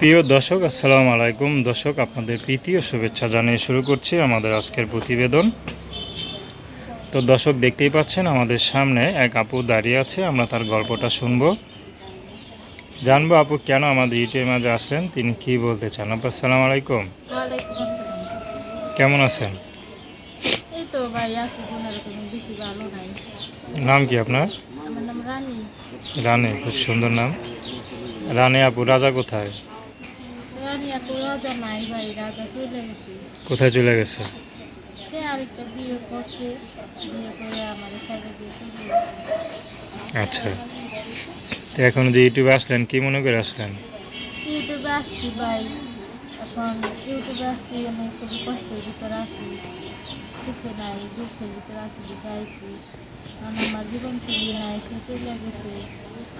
প্রিয় দর্শক আসসালামু আলাইকুম। দর্শক আপনাদের প্রীতি ও শুভেচ্ছা জানিয়ে শুরু করছি আমাদের আজকের প্রতিবেদন। তো দর্শক দেখতেই পাচ্ছেন আমাদের সামনে এক আপু দাঁড়িয়ে আছে আমরা তার গল্পটা শুনব। জানব আপু কেন আমাদের ইউটিউবের মাঝে আসলেন? তিনি কি বলতে চান? আপু আসসালামু আলাইকুম। কেমন আছেন? নাম কি আপনার? রানী। রানী খুব সুন্দর নাম। রানী আপু রাজা কোথায়? এত রাজা নাই ভাই রাজা চলে গেছে কোথায় চলে গেছে? সে আরেকটা বিয়ে করছে বিয়ে করে আমার সাইডে দিয়ে চলে আচ্ছা। তো এখন যে ইউটিউবে আসলেন কি মনে করে আসলেন? ইউটিউবে আসছি ভাই। এখন ইউটিউবে আসছি আমি খুবই কষ্টের ভিতরে আছি। সুখে নাই দুঃখের ভিতরে আছি দেখে কারণ আমার জীবন সঙ্গী নাই সে চলে গেছে।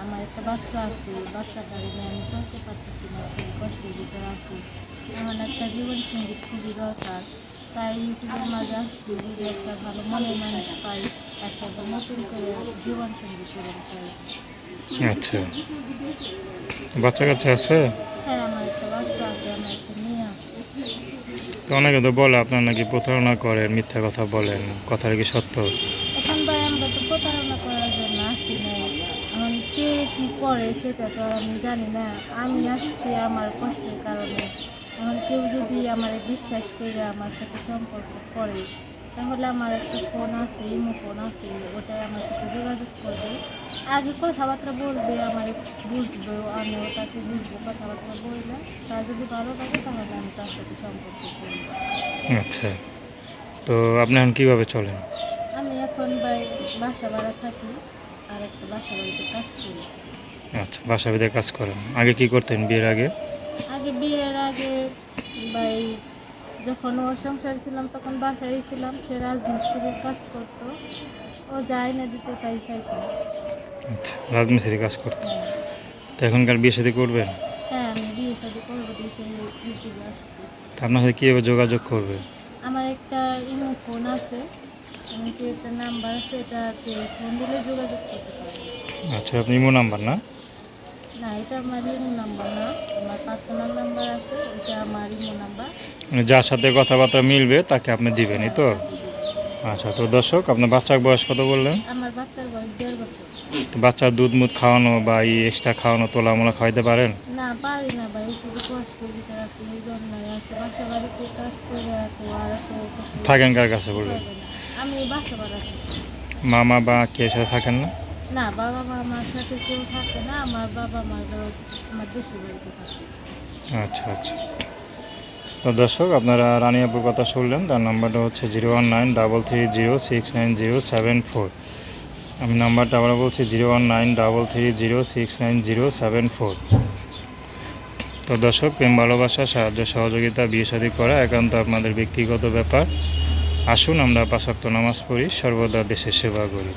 আমার একটা বাচ্চা আছে বাচ্চাটা আমি চলতে পারতেছি না খুবই কষ্টের ভিতরে আছি। আমার একটা জীবন সঙ্গী খুবই দরকার তাই ইউটিউবের মাঝে আসছি যদি একটা ভালো মনের মানুষ পাই একটা নতুন করে জীবন সঙ্গী করে পাই আচ্ছা। বাচ্চা কাচ্চা আছে? হ্যাঁ আমার একটা বাচ্চা আছে আমার একটা মেয়ে আছে। তো অনেকে তো বলে আপনার নাকি প্রতারণা করেন মিথ্যা কথা বলেন কথাটা কি সত্য? এখন প্রতারণা করার জন্য আসি না এখন কে কি করে সেটা তো আমি জানি না। আমি আসছি আমার কষ্টের কারণে। এখন কেউ যদি আমার বিশ্বাস করে আমার সাথে সম্পর্ক করে, তাহলে আমার একটা ফোন আছে, ইমো ফোন আছে, ওটাই আমার সাথে যোগাযোগ করবে। আগে কথাবার্তা বলবে, আমার বুঝবে, আমিও তাকে বুঝব কথাবার্তা বললে। তার যদি ভালো লাগে, তাহলে আমি তার সাথে সম্পর্ক করব। আচ্ছা। তো আপনি এখন কীভাবে চলেন? আমি এখন বাসা ভাড়া থাকি আর একটা বাসা বাড়িতে কাজ করি। আচ্ছা বাসা বিদে কাজ করেন। আগে কি করতেন বিয়ের আগে? আগে বিয়ের আগে ভাই যখন ওর সংসার ছিলাম তখন বাসায় ছিলাম সে রাজমিস্ত্রির কাজ করতো। ও যায় না দিত তাই খাইতাম আচ্ছা রাজমিস্ত্রি কাজ করতেন হ্যাঁ। তো এখনকার বিয়ে সাথে করবেন? হ্যাঁ আমি বিয়ে শাদি করব দেখে আপনার সাথে কীভাবে যোগাযোগ করবে? আমার একটা ইমো ফোন আছে এমনকি একটা নাম্বার আছে এটাতে ফোন দিলে যোগাযোগ করতে পারব আচ্ছা আপনি ইমো নাম্বার না? না এটা আমার ইমো নাম্বার না আমার পার্সোনাল নাম্বার আছে এটা আমার ইমো নাম্বার। মানে যার সাথে কথাবার্তা মিলবে তাকে আপনি দিবেনই তো? আচ্ছা তো দর্শক আপনার বাচ্চার বয়স কত বললেন? আমার বাচ্চার বয়স দেড় বছর। বাচ্চার দুধ মুধ খাওয়ানো বা এই এক্সট্রা খাওয়ানো তোলা মোলা খাওয়াইতে পারেন? না পারি না ভাই খুবই কষ্টের ভিতরে আছে এই জন্য আসে। বাসা বাড়িতে কাজ করে এত আর এত থাকেন কার কাছে বললেন? আমি বাসা বাড়া মামা বা কে সাথে থাকেন না? না বাবা মা আমার সাথে কেউ থাকে না আমার বাবা মা আমার দেশের বাড়িতে থাকে। আচ্ছা আচ্ছা। তো দর্শক, আপনারা রানিয়াপুর কথা শুনলেন, তার নাম্বারটা হচ্ছে zero one nine double three zero six nine zero seven four. আমি নাম্বারটা আবার বলছি, zero one nine double three zero six nine zero seven four. তো দর্শক, প্রেম, ভালোবাসা, সাহায্য, সহযোগিতা, বিয়ে শাদী করা একান্ত আপনাদের ব্যক্তিগত ব্যাপার। আসুন, আমরা পাশাক্ত নামাজ পড়ি, সর্বদা দেশের সেবা করি।